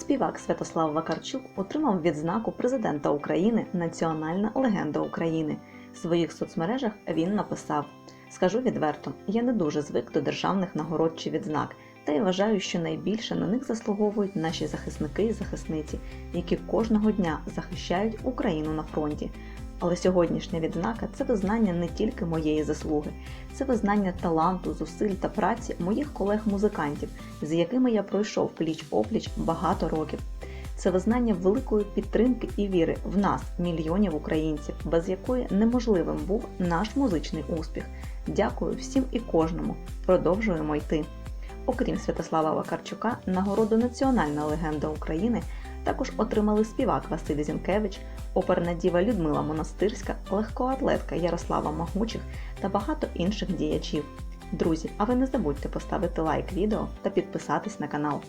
Співак Святослав Вакарчук отримав відзнаку президента України Національна легенда України. В своїх соцмережах він написав: Скажу відверто, я не дуже звик до державних нагород чи відзнак, та й вважаю, що найбільше на них заслуговують наші захисники і захисниці, які кожного дня захищають Україну на фронті. Але сьогоднішня відзнака це визнання не тільки моєї заслуги, це визнання таланту, зусиль та праці моїх колег-музикантів, з якими я пройшов пліч опліч багато років. Це визнання великої підтримки і віри в нас, мільйонів українців, без якої неможливим був наш музичний успіх. Дякую всім і кожному. Продовжуємо йти. Окрім Святослава Вакарчука, нагороду Національна легенда України також отримали співак Василь Зінкевич, оперна діва Людмила Монастирська, легкоатлетка Ярослава Магучих та багато інших діячів. Друзі, а ви не забудьте поставити лайк відео та підписатись на канал.